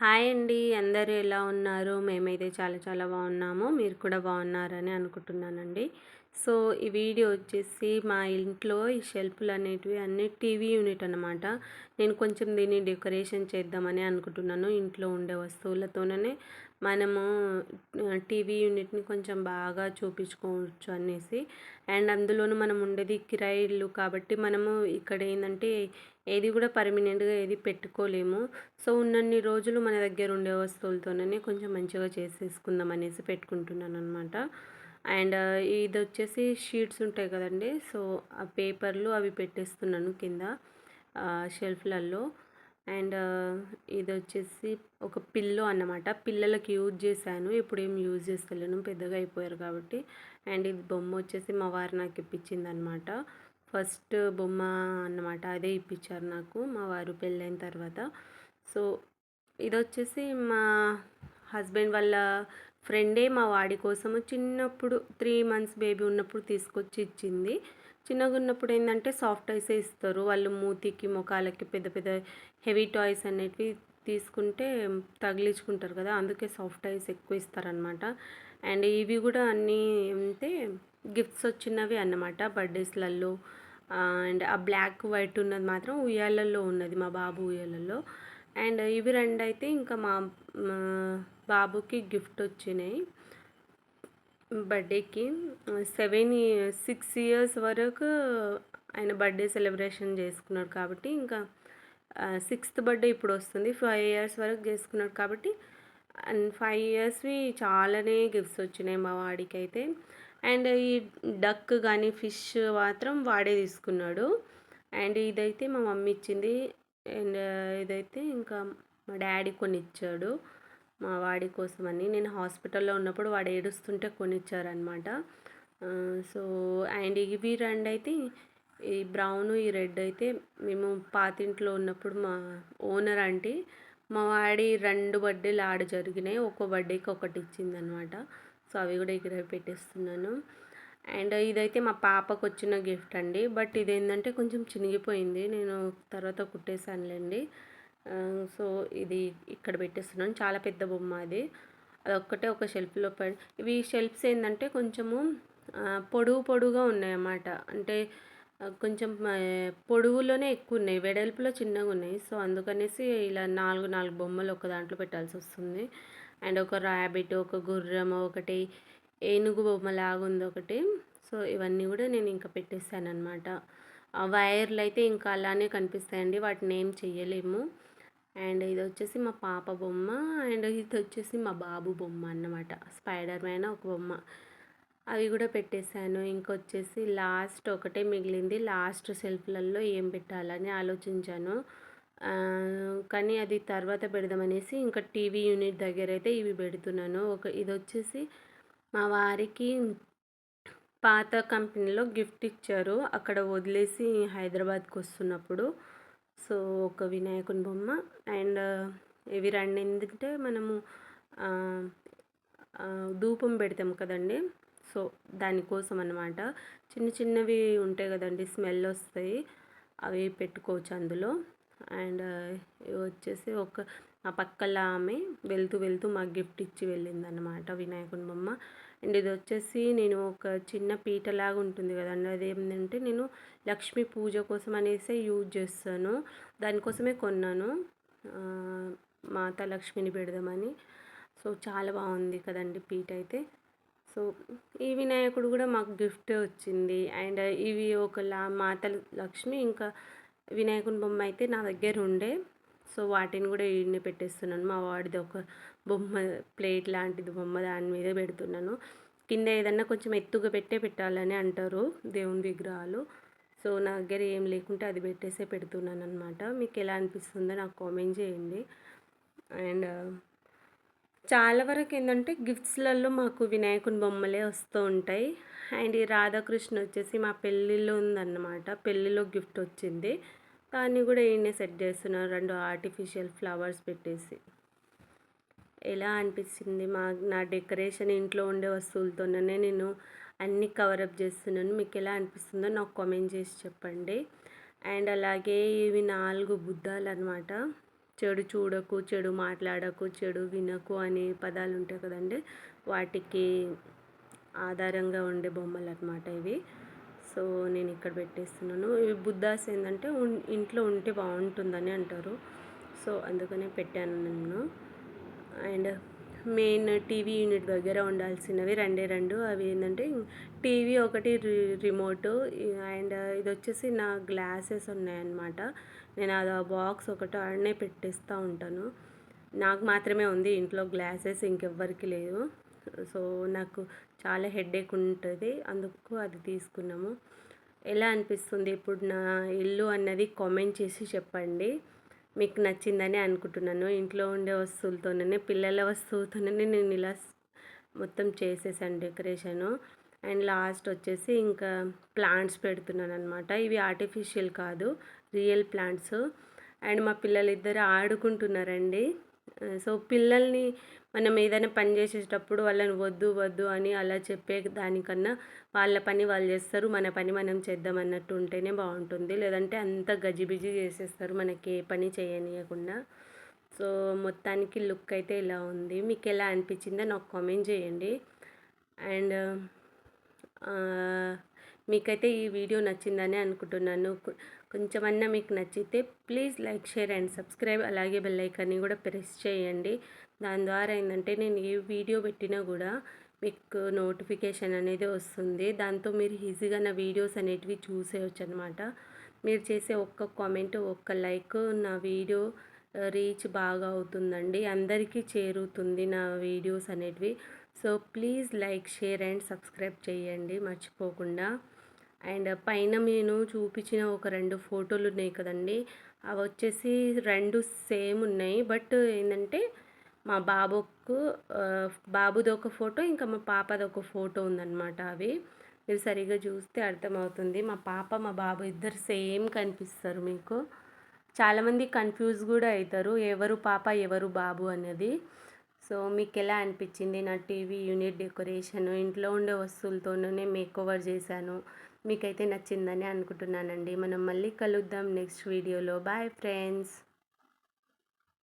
Hi అండి. అందరూ ఎలా ఉన్నారు? మేమైతే చాలా చాలా బాగున్నాము. మీరు కూడా బాగున్నారని అనుకుంటున్నానండి. సో ఈ వీడియో వచ్చేసి మా ఇంట్లో ఈ షెల్ఫ్లు అనేటివి అన్ని టీవీ యూనిట్ అనమాట నేను కొంచెం దీన్ని డెకరేషన్ చేద్దామని అనుకుంటున్నాను. ఇంట్లో ఉండే వస్తువులతోనే మనము టీవీ యూనిట్ని కొంచెం బాగా చూపించుకోవచ్చు అనేసి. అండ్ అందులోనూ మనం ఉండేది కిరాయి ఇల్లు కాబట్టి మనము ఇక్కడ ఏంటంటే ఏది కూడా పర్మనెంట్గా ఏది పెట్టుకోలేము. సో ఉన్నన్ని రోజులు మన దగ్గర ఉండే వస్తువులతోనే కొంచెం మంచిగా చేసేసుకుందాం అనేసి పెట్టుకుంటున్నాను అనమాట అండ్ ఇది వచ్చేసి షీట్స్ ఉంటాయి కదండి. సో ఆ పేపర్లు అవి పెట్టేస్తున్నాను కింద షెల్ఫ్లలో అండ్ ఇది వచ్చేసి ఒక పిల్లో అన్నమాట. పిల్లలకి యూజ్ చేశాను. ఇప్పుడు ఏం యూజ్ చేస్తలేను. పెద్దగా అయిపోయారు కాబట్టి. అండ్ ఇది బొమ్మ వచ్చేసి మా వారు నాకు ఇప్పించింది అనమాట ఫస్ట్ బొమ్మ అన్నమాట. అదే ఇప్పించారు నాకు. మా వారు పెళ్ళైన తర్వాత. సో ఇది వచ్చేసి మా హస్బెండ్ వాళ్ళ ఫ్రెండే మా వాడి కోసము చిన్నప్పుడు త్రీ మంత్స్ బేబీ ఉన్నప్పుడు తీసుకొచ్చి ఇచ్చింది. చిన్నగా ఉన్నప్పుడు ఏంటంటే సాఫ్ట్ టాయ్సే ఇస్తారు. వాళ్ళు మూతికి ముఖాలకి పెద్ద పెద్ద హెవీ టాయ్స్ అనేటివి తీసుకుంటే తగిలించుకుంటారు కదా అందుకే సాఫ్ట్ టాయ్స్ ఎక్కువ ఇస్తారనమాట అండ్ ఇవి కూడా అన్నీ అంటే గిఫ్ట్స్ వచ్చినవి అన్నమాట. బర్త్డేస్లలో అండ్ ఆ బ్లాక్ వైట్ ఉన్నది మాత్రం ఉయ్యాలల్లో ఉన్నది మా బాబు ఉయ్యాలలో. అండ్ ఇవి రెండు అయితే ఇంకా మా బాబుకి గిఫ్ట్ వచ్చినాయి. బర్త్డేకి. సెవెన్ సిక్స్ ఇయర్స్ వరకు ఆయన బర్త్డే సెలబ్రేషన్ చేసుకున్నాడు కాబట్టి ఇంకా సిక్స్త్ బర్త్డే ఇప్పుడు వస్తుంది. ఫైవ్ ఇయర్స్ వరకు చేసుకున్నాడు కాబట్టి అండ్ ఫైవ్ ఇయర్స్వి చాలానే గిఫ్ట్స్ వచ్చినాయి మా వాడికి అయితే అండ్ ఈ డక్ కానీ ఫిష్ మాత్రం వాడే తీసుకున్నాడు. అండ్ ఇదైతే మా మమ్మీ ఇచ్చింది. ఇదైతే ఇంకా మా డాడీ కొనిచ్చాడు. మా వాడి కోసమని. నేను హాస్పిటల్లో ఉన్నప్పుడు వాడు ఏడుస్తుంటే కొనిచ్చారనమాట. సో అండ్ ఇవి రెండు అయితే ఈ బ్రౌన్ ఈ రెడ్ అయితే మేము పాతింట్లో ఉన్నప్పుడు మా ఓనర్ అంటే మా వాడి రెండు బర్త్డేలు ఆడ జరిగినాయి. ఒక్కో బర్త్డేకి ఒకటి ఇచ్చిందనమాట. సో అవి కూడా ఇక్కడ పెట్టేస్తున్నాను. అండ్ ఇదైతే మా పాపకు వచ్చిన గిఫ్ట్ అండి. బట్ ఇదేంటంటే కొంచెం చినిగిపోయింది. నేను తర్వాత కుట్టేశానులేండి. సో ఇది ఇక్కడ పెట్టేస్తున్నాను. చాలా పెద్ద బొమ్మ అది. అదొక్కటే ఒక షెల్ఫ్లో పడి ఇవి షెల్ఫ్స్ ఏంటంటే కొంచెము పొడుగు పొడుగుగా ఉన్నాయన్నమాట. అంటే కొంచెం పొడవులోనే ఎక్కువ ఉన్నాయి వెడల్పులో చిన్నగా ఉన్నాయి. సో అందుకనేసి ఇలా నాలుగు నాలుగు బొమ్మలు ఒక దాంట్లో పెట్టాల్సి వస్తుంది. అండ్ ఒక ర్యాబిట్ ఒక గుర్రం ఒకటి ఏనుగు బొమ్మ లాగుంది ఒకటి. సో ఇవన్నీ కూడా నేను ఇంకా పెట్టేశాను అనమాట వైర్లు అయితే ఇంకా అలానే కనిపిస్తాయండి. వాటిని ఏం చెయ్యలేము. అండ్ ఇది వచ్చేసి మా పాప బొమ్మ. అండ్ ఇది వచ్చేసి మా బాబు బొమ్మ అన్నమాట. స్పైడర్ మ్యాన్ ఒక బొమ్మ. అవి కూడా పెట్టేశాను. ఇంకొచ్చేసి లాస్ట్ ఒకటే మిగిలింది. లాస్ట్ సెల్ఫ్లలో ఏం పెట్టాలని ఆలోచించాను. కానీ అది తర్వాత పెడదామనేసి ఇంకా టీవీ యూనిట్ దగ్గర అయితే ఇవి పెడుతున్నాను. ఒక ఇది వచ్చేసి మా వారికి పాత కంపెనీలో గిఫ్ట్ ఇచ్చారు. అక్కడ వదిలేసి హైదరాబాద్కి వస్తున్నప్పుడు. సో ఒక వినాయకుని బొమ్మ అండ్ ఇవి రెండు ఏంటంటే మనము ధూపం పెడతాం కదండి. సో దానికోసం అనమాట చిన్న చిన్నవి ఉంటాయి కదండి స్మెల్ వస్తాయి. అవి పెట్టుకోవచ్చు అందులో. అండ్ వచ్చేసి ఒక ఆ పక్కల ఆమె వెళ్తూ వెళ్తూ మాకు గిఫ్ట్ ఇచ్చి వెళ్ళింది అనమాట వినాయకుని బొమ్మ. అండ్ ఇది వచ్చేసి నేను ఒక చిన్న పీటలాగా ఉంటుంది కదండి అది ఏంటంటే నేను లక్ష్మీ పూజ కోసం అనేసి యూజ్ చేస్తాను. దానికోసమే కొన్నాను. మాతా లక్ష్మిని పెడదామని. సో చాలా బాగుంది కదండి పీట అయితే. సో ఈ వినాయకుడు కూడా మాకు గిఫ్ట్ వచ్చింది. అండ్ ఇవి ఒక లా మాత లక్ష్మి ఇంకా వినాయకుని బొమ్మ అయితే నా దగ్గర ఉండే. సో వాటిని కూడా ఈడనే పెట్టేస్తున్నాను. మా వాడిది ఒక బొమ్మ ప్లేట్ లాంటిది బొమ్మ దాని మీద పెడుతున్నాను. కింద ఏదన్నా కొంచెం ఎత్తుగా పెట్టే పెట్టాలని అంటారు దేవుని విగ్రహాలు. సో నా దగ్గర ఏం లేకుంటే అది పెట్టేసే పెడుతున్నాను అనమాట మీకు ఎలా అనిపిస్తుందో నాకు కామెంట్ చేయండి. అండ్ చాలా వరకు ఏంటంటే గిఫ్ట్స్లలో మాకు వినాయకుని బొమ్మలే వస్తూ ఉంటాయి. అండ్ ఈ రాధాకృష్ణ వచ్చేసి మా పెళ్ళిలో ఉందన్నమాట. పెళ్ళిలో గిఫ్ట్ వచ్చింది. దాన్ని కూడా ఈయనే సెట్ చేస్తున్నారు. రెండు ఆర్టిఫిషియల్ ఫ్లవర్స్ పెట్టేసి. ఎలా అనిపించింది? మా నా డెకరేషన్ ఇంట్లో ఉండే వస్తువులతోనే నేను అన్ని కవరప్ చేస్తున్నాను. మీకు ఎలా అనిపిస్తుందో నాకు కామెంట్ చేసి చెప్పండి. అండ్ అలాగే ఇవి నాలుగు బుద్ధాలు అనమాట చెడు చూడకు చెడు మాట్లాడకు చెడు వినకు అనే పదాలు ఉంటాయి కదండి. వాటికి ఆధారంగా ఉండే బొమ్మలు అనమాట ఇవి. సో నేను ఇక్కడ పెట్టేస్తున్నాను. ఇవి బుద్ధాస్ ఏంటంటే ఇంట్లో ఉంటే బాగుంటుందని అంటారు. సో అందుకనే పెట్టాను నేను అండ్ మెయిన్ టీవీ యూనిట్ దగ్గర ఉండాల్సినవి రెండే రెండు. అవి ఏంటంటే టీవీ ఒకటి రిమోట్. అండ్ ఇది వచ్చేసి నా గ్లాసెస్ ఉన్నాయన్నమాట. నేను అది ఆ బాక్స్ ఒకటి ఆడనే పెట్టేస్తూ ఉంటాను. నాకు మాత్రమే ఉంది. ఇంట్లో గ్లాసెస్ ఇంకెవ్వరికి లేదు సో నాకు చాలా హెడేక్ ఉంటుంది. అందుకు అది తీసుకున్నాము. ఎలా అనిపిస్తుంది? ఇప్పుడు నా ఇల్లు అన్నది కామెంట్ చేసి చెప్పండి. మీకు నచ్చిందని అనుకుంటున్నాను. ఇంట్లో ఉండే వస్తువులతోనే పిల్లల వస్తువుతోనే నేను ఇలా మొత్తం చేసేసాను డెకరేషను. అండ్ లాస్ట్ వచ్చేసి ఇంకా ప్లాంట్స్ పెడుతున్నాను అనమాట ఇవి ఆర్టిఫిషియల్ కాదు రియల్ ప్లాంట్స్. అండ్ మా పిల్లలు ఇద్దరు ఆడుకుంటున్నారండి. సో పిల్లల్ని మనం ఏదైనా పని చేసేటప్పుడు వాళ్ళని వద్దు వద్దు అని అలా చెప్పే దానికన్నా వాళ్ళ పని వాళ్ళు చేస్తారు మన పని మనం చేద్దాం అన్నట్టు ఉంటేనే బాగుంటుంది. లేదంటే అంత గజిబిజి చేసేస్తారు మనకి ఏ పని చేయనీయకుండా. సో మొత్తానికి లుక్ అయితే ఇలా ఉంది. మీకు ఎలా అనిపించిందో నాకు కామెంట్ చేయండి. అండ్ మీకైతే ఈ వీడియో నచ్చిందని అనుకుంటున్నాను. కొంచెమన్నా మీకు నచ్చితే please like share and subscribe. అలాగే బెల్ ఐకాన్ని కూడా ప్రెస్ చేయండి. దాని ద్వారా ఏంటంటే నేను ఏ వీడియో పెట్టినా కూడా మీకు నోటిఫికేషన్ అనేది వస్తుంది. దాంతో మీరు ఈజీగా నా వీడియోస్ అనేటివి చూసేయచ్చు అనమాట మీరు చేసే ఒక్క కామెంట్ ఒక్క లైక్ నా వీడియో రీచ్ బాగా అవుతుందండి. అందరికీ చేరుతుంది నా వీడియోస్ అనేటివి. So please like share and subscribe చేయండి. మర్చిపోకుండా. అండ్ పైన నేను చూపించిన ఒక రెండు ఫోటోలు ఉన్నాయి కదండి. అవి వచ్చేసి రెండు సేమ్ ఉన్నాయి. బట్ ఏంటంటే మా బాబుకు బాబుది ఒక ఫోటో ఇంకా మా పాపది ఒక ఫోటో ఉందన్నమాట అవి. మీరు సరిగా చూస్తే అర్థమవుతుంది. మా పాప మా బాబు ఇద్దరు సేమ్ కనిపిస్తారు మీకు. చాలామంది కన్ఫ్యూజ్ కూడా అవుతారు ఎవరు పాప ఎవరు బాబు అనేది సో మీకు ఎలా అనిపించింది? నా టీవీ యూనిట్ డెకరేషన్ ఇంట్లో ఉండే వస్తువులతోనే మేక్ ఓవర్ చేశాను. మీకైతే నచ్చిందని అనుకుంటున్నానండి. మనం మళ్ళీ కలుద్దాం నెక్స్ట్ వీడియోలో. Bye friends.